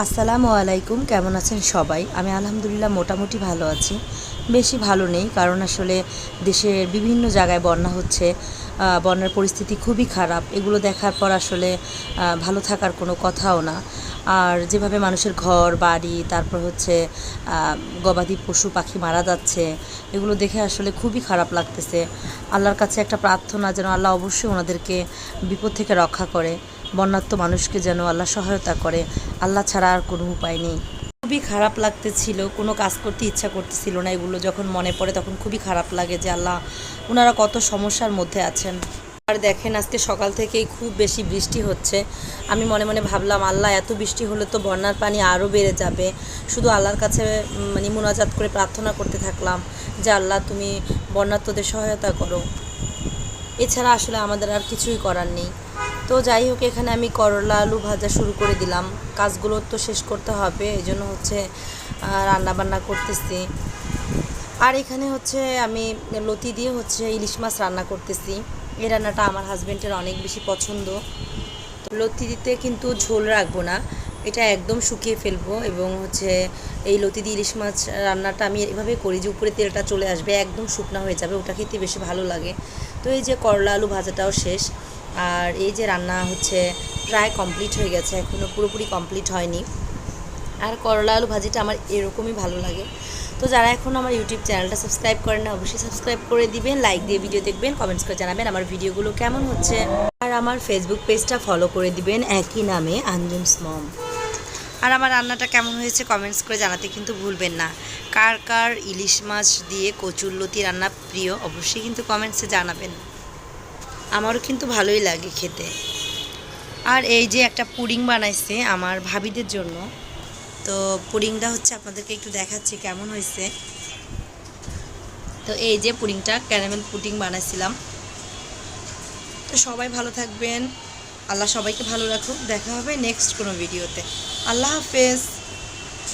আসসালামু আলাইকুম, কেমন আছেন সবাই? আমি আলহামদুলিল্লাহ মোটামুটি ভালো আছি। বেশি ভালো নেই, কারণ আসলে দেশের বিভিন্ন জায়গায় বন্যা হচ্ছে বন্যার পরিস্থিতি খুবই খারাপ। এগুলো দেখার পর আসলে ভালো থাকার কোনো কথাও না। আর যেভাবে মানুষের ঘর, বাড়ি, তারপর হচ্ছে গবাদি পশু, পাখি মারা যাচ্ছে, এগুলো দেখে আসলে খুবই খারাপ লাগতেছে। আল্লাহর কাছে একটা প্রার্থনা যেন আল্লাহ অবশ্যই ওনাদেরকে বিপদ থেকে রক্ষা করে। বন্যার্থ মানুষকে যেন আল্লাহ সহায়তা করে, আল্লাহ ছাড়া আর কোনো উপায় নেই। খুবই খারাপ লাগতেছিল, কোনো কাজ করতে ইচ্ছা করতেছিল না এগুলো যখন মনে পড়ে তখন খুবই খারাপ লাগে যে আল্লাহ ওনারা কত সমস্যার মধ্যে আছেন। আর দেখেন আজকে সকাল থেকেই খুব বেশি বৃষ্টি হচ্ছে। আমি মনে মনে ভাবলাম, আল্লাহ, এত বৃষ্টি হলে তো বন্যার পানি আরও বেড়ে যাবে। শুধু আল্লাহর কাছে মানে মোনাজাত করে প্রার্থনা করতে থাকলাম যে, আল্লাহ, তুমি বন্যার্থদের সহায়তা করো। এছাড়া আসলে আমাদের আর কিছুই করার নেই। তো যাই হোক, এখানে আমি করলা, আলু ভাজা শুরু করে দিলাম। কাজগুলো তো শেষ করতে হবে, এই জন্য হচ্ছে রান্না বান্না করতেছি। আর এখানে হচ্ছে আমি লতি দিয়ে হচ্ছে ইলিশ মাছ রান্না করতেছি। এই রান্নাটা আমার হাজব্যান্ডের অনেক বেশি পছন্দ। লতি দিতে কিন্তু ঝোল রাখব না, এটা একদম শুকিয়ে ফেলব এবং হচ্ছে এই লতি দিয়ে ইলিশ মাছ রান্নাটা আমি এভাবে করি যে উপরে তেলটা চলে আসবে, একদম শুকনো হয়ে যাবে, ওটা খেতে বেশি ভালো লাগে। তো এই যে করলা, আলু ভাজাটাও শেষ। আর এই যে রান্না হচ্ছে প্রায় কমপ্লিট হয়ে গেছে এখনও পুরোপুরি কমপ্লিট হয়নি। আর করলা আলু ভাজিটা আমার এরকমই ভালো লাগে। তো যারা এখন আমার ইউটিউব চ্যানেলটা সাবস্ক্রাইব করেন না, অবশ্যই সাবস্ক্রাইব করে দিবেন লাইক দিয়ে ভিডিও দেখবেন কমেন্টস করে জানাবেন আমার ভিডিওগুলো কেমন হচ্ছে। আর আমার ফেসবুক পেজটা ফলো করে দিবেন একই নামে আঞ্জুমস মম আর আমার রান্নাটা কেমন হয়েছে কমেন্টস করে জানাতে কিন্তু ভুলবেন না। কার কার ইলিশ মাছ দিয়ে কচুরলতি রান্না প্রিয়, অবশ্যই কিন্তু কমেন্টসে জানাবেন। আমারও কিন্তু ভালোই লাগে খেতে। আর এই যে একটা পুডিং বানাইছে আমার ভাবিদের জন্য, তো পুডিংটা হচ্ছে আপনাদেরকে একটু দেখাচ্ছি কেমন হয়েছে। তো এই যে পুডিংটা, ক্যারামেল পুডিং বানাইছিলাম। তো সবাই ভালো থাকবেন। আল্লাহ সবাইকে ভালো রাখুক। দেখা হবে নেক্সট কোনো ভিডিওতে। আল্লাহ হাফেজ।